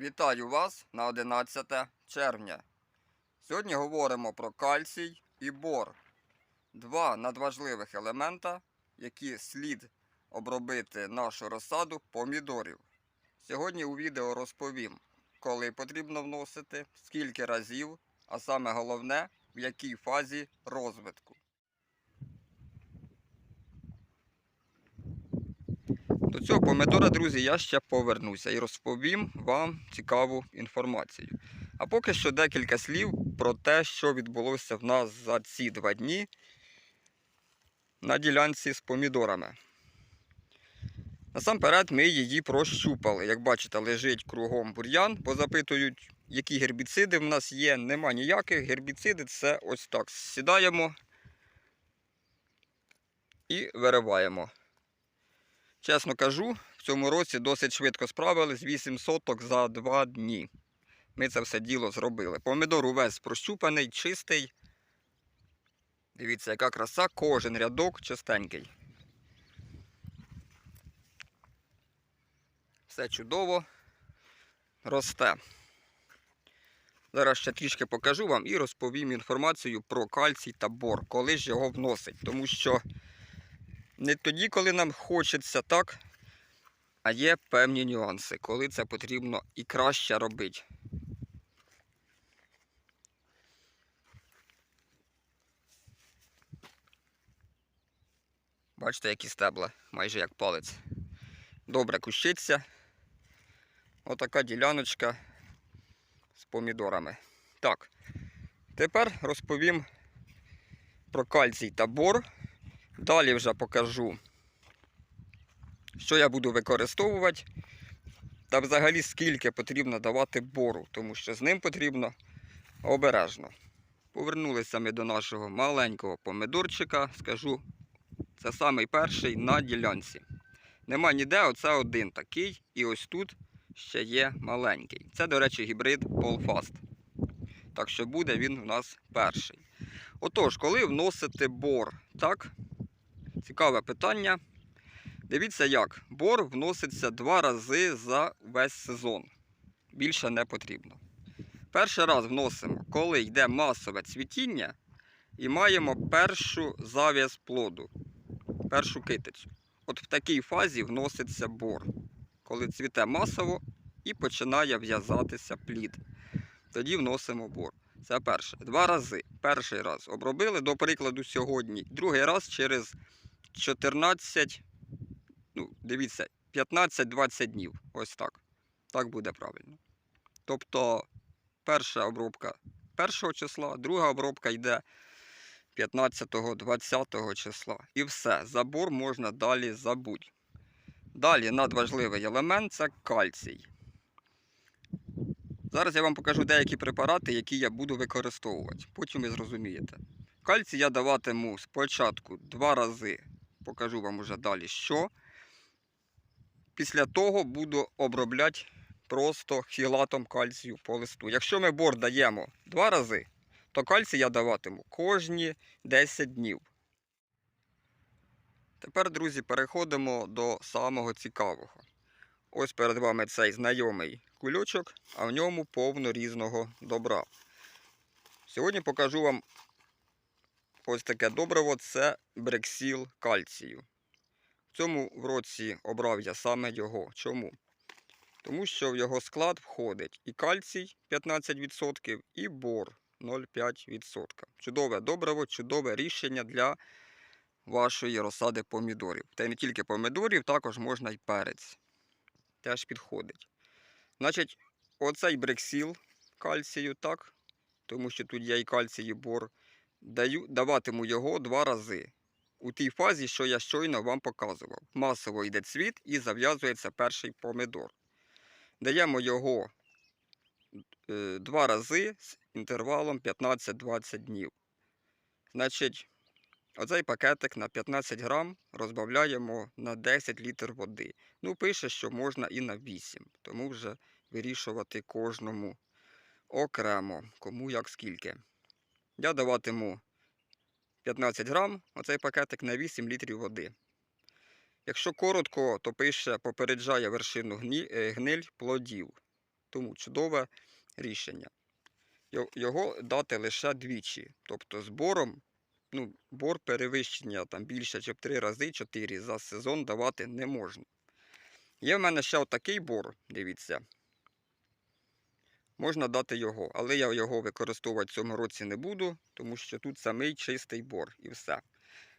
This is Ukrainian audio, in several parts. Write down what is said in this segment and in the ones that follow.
Вітаю вас на 11 червня. Сьогодні говоримо про кальцій і бор. Два надважливих елемента, які слід обробити нашу розсаду помідорів. Сьогодні у відео розповім, коли потрібно вносити, скільки разів, а саме головне, в якій фазі розвитку. До цього помидора, друзі, я ще повернуся і розповім вам цікаву інформацію. А поки що декілька слів про те, що відбулося в нас за ці два дні на ділянці з помідорами. Насамперед ми її прощупали. Як бачите, лежить кругом бур'ян, бо запитують, які гербіциди в нас є. Нема ніяких. Гербіциди це ось так. Сідаємо і вириваємо. Чесно кажу, в цьому році досить швидко справились 8 соток за 2 дні. Ми це все діло зробили. Помідор увесь прощупаний, чистий. Дивіться, яка краса, кожен рядок чистенький. Все чудово росте. Зараз ще трішки покажу вам і розповім інформацію про кальцій та бор, коли ж його вносить. Тому що не тоді, коли нам хочеться, так? А є певні нюанси, коли це потрібно і краще робити. Бачите, які стебла, майже як палець. Добре кущиться. Отака діляночка з помідорами. Так, тепер розповім про кальцій та бор. Далі вже покажу, що я буду використовувати. Та взагалі скільки потрібно давати бору, тому що з ним потрібно обережно. Повернулися ми до нашого маленького помидорчика. Скажу, це самий перший на ділянці. Нема ніде, оце один такий. І ось тут ще є маленький. Це, до речі, гібрид Polfast. Так що буде він у нас перший. Отож, коли вносити бор, так? Цікаве питання. Дивіться як. Бор вноситься два рази за весь сезон. Більше не потрібно. Перший раз вносимо, коли йде масове цвітіння і маємо першу зав'яз плоду, першу китицю. От в такій фазі вноситься бор, коли цвіте масово і починає в'язатися плід. Тоді вносимо бор. Це перше. Два рази. Перший раз обробили, до прикладу, сьогодні. Другий раз через 14, ну, дивіться, 15-20 днів. Ось так. Так буде правильно. Тобто, перша обробка 1 числа, друга обробка йде 15-20 числа. І все. Забор можна далі забути. Далі надважливий елемент це кальцій. Зараз я вам покажу деякі препарати, які я буду використовувати. Потім ви зрозумієте. Кальцій я даватиму спочатку два рази. Покажу вам уже далі що. Після того буду обробляти просто хілатом кальцію по листу. Якщо ми бор даємо два рази, то кальцій я даватиму кожні 10 днів. Тепер, друзі, переходимо до самого цікавого. Ось перед вами цей знайомий кульочок, а в ньому повно різного добра. Сьогодні покажу вам ось таке добриво це брексіл кальцію. В цьому році обрав я саме його. Чому? Тому що в його склад входить і кальцій 15%, і бор 0,5%. Чудове добриво, чудове рішення для вашої розсади помідорів. Та й не тільки помідорів, також можна й перець. Теж підходить. Значить, оцей брексіл кальцію, так, тому що тут є і кальцій, і бор, даю, даватиму його два рази. У тій фазі, що я щойно вам показував. Масово йде цвіт і зав'язується перший помидор. Даємо його е, два рази з інтервалом 15-20 днів. Значить, оцей пакетик на 15 грам розбавляємо на 10 літр води. Ну, пише, що можна і на 8, тому вже вирішувати кожному окремо, кому як скільки. Я даватиму 15 грам, оцей пакетик на 8 літрів води. Якщо коротко, то пише попереджає вершину е, гниль плодів. Тому чудове рішення. Його дати лише двічі. Тобто збором, ну, бор перевищення там більше, ніж в три рази, чотири за сезон давати не можна. Є в мене ще отакий бор, дивіться. Можна дати його, але я його використовувати в цьому році не буду, тому що тут самий чистий бор і все.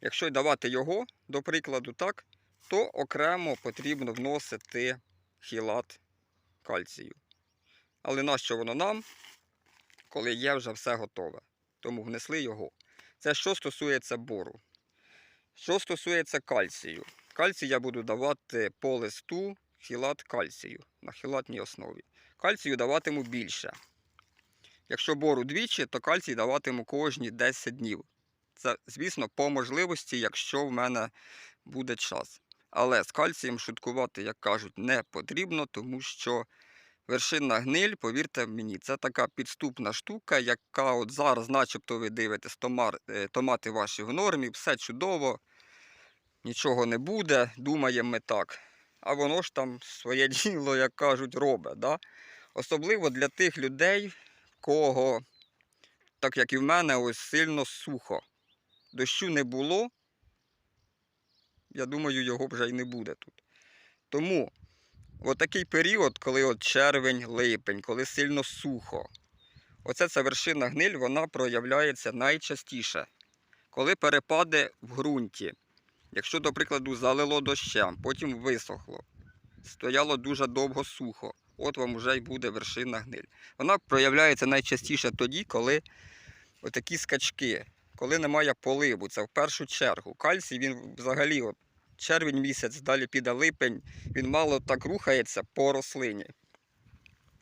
Якщо давати його, до прикладу, так, то окремо потрібно вносити хілат кальцію. Але нащо воно нам, коли є вже все готове? Тому внесли його. Це що стосується бору. Що стосується кальцію. Кальцій я буду давати по листу хілат кальцію на хілатній основі. Кальцію даватиму більше. Якщо бору двічі, то кальцій даватиму кожні 10 днів. Це, звісно, по можливості, якщо в мене буде час. Але з кальцієм шуткувати, як кажуть, не потрібно, тому що вершинна гниль, повірте мені, це така підступна штука, яка от зараз, начебто, ви дивитесь, томар, е, томати ваші в нормі, все чудово, нічого не буде, думаємо ми так. А воно ж там своє діло, як кажуть, робить. Да? Особливо для тих людей, кого, так як і в мене, ось сильно сухо. Дощу не було, я думаю, його вже й не буде тут. Тому отакий період, коли от червень, липень, коли сильно сухо, оце ця вершина гниль, вона проявляється найчастіше, коли перепади в ґрунті. Якщо, до прикладу, залило дощем, потім висохло, стояло дуже довго сухо, от вам вже й буде вершина гниль. Вона проявляється найчастіше тоді, коли отакі скачки, коли немає поливу, це в першу чергу. Кальцій він взагалі от, червень місяць, далі піде липень, він мало так рухається по рослині.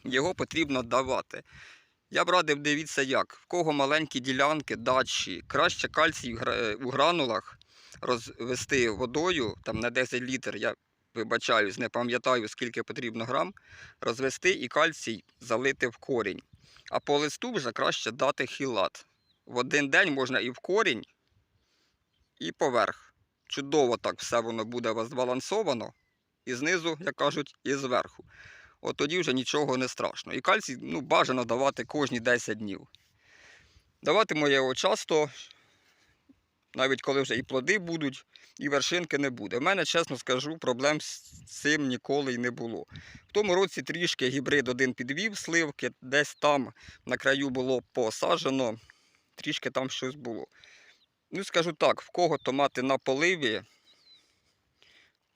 Його потрібно давати. Я б радив, дивіться як, в кого маленькі ділянки, дачі, краще кальцій у гранулах розвести водою там на 10 літр, я вибачаюсь, не пам'ятаю, скільки потрібно грам, розвести і кальцій залити в корінь. А по листу вже краще дати хілат. В один день можна і в корінь, і поверх. Чудово так все воно буде збалансовано. І знизу, як кажуть, і зверху. От тоді вже нічого не страшно. І кальцій ну, бажано давати кожні 10 днів. Даватиму я його часто, навіть коли вже і плоди будуть, і вершинки не буде. У мене, чесно скажу, проблем з цим ніколи й не було. В тому році трішки гібрид один підвів сливки, десь там на краю було посаджено, трішки там щось було. Ну, скажу так, в кого томати на поливі,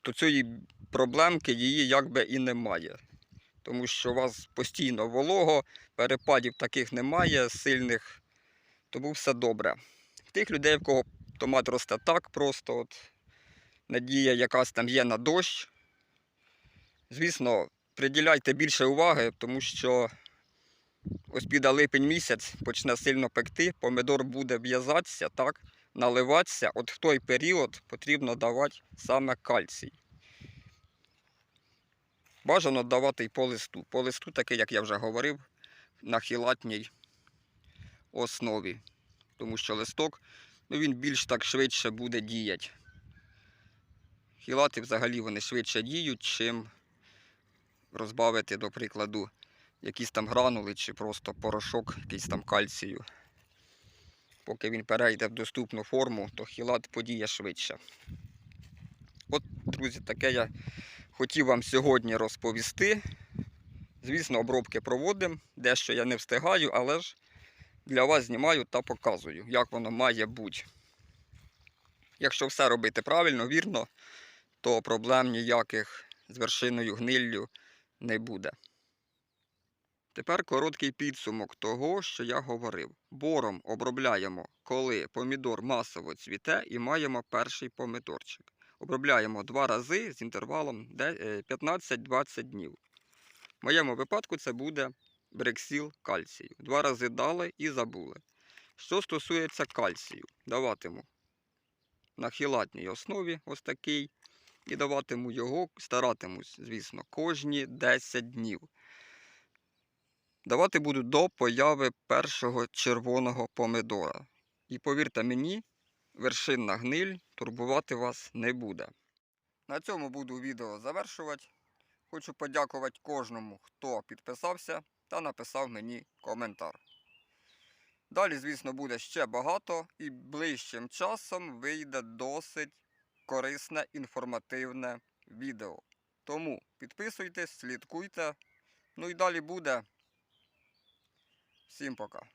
то цієї проблемки її якби і немає. Тому що у вас постійно волого, перепадів таких немає, сильних, тому все добре. Тих людей, в кого томат росте так просто, от, надія якась там є на дощ. Звісно, приділяйте більше уваги, тому що ось піде липень місяць, почне сильно пекти, помидор буде в'язатися, так, наливатися. От в той період потрібно давати саме кальцій. Бажано давати і по листу. По листу, такий, як я вже говорив, на хілатній основі. Тому що листок ну, він більш так швидше буде діяти. Хілати взагалі вони швидше діють, чим розбавити, до прикладу, якісь там гранули чи просто порошок, якийсь там кальцію. Поки він перейде в доступну форму, то хілат подіє швидше. От, друзі, таке я хотів вам сьогодні розповісти. Звісно, обробки проводимо, дещо я не встигаю, але ж для вас знімаю та показую, як воно має бути. Якщо все робити правильно, вірно, то проблем ніяких з вершиною гниллю не буде. Тепер короткий підсумок того, що я говорив. Бором обробляємо, коли помідор масово цвіте і маємо перший помидорчик. Обробляємо два рази з інтервалом е, 15-20 днів. В моєму випадку це буде брексіл кальцію. Два рази дали і забули. Що стосується кальцію, даватиму на хілатній основі ось такий. І даватиму його, старатимусь, звісно, кожні 10 днів. Давати буду до появи першого червоного помидора. І повірте мені, вершинна гниль турбувати вас не буде. На цьому буду відео завершувати. хочу подякувати кожному, хто підписався та написав мені коментар. Далі, звісно, буде ще багато і ближчим часом вийде досить корисне інформативне відео. Тому підписуйтесь, слідкуйте. Ну і далі буде. Всім пока.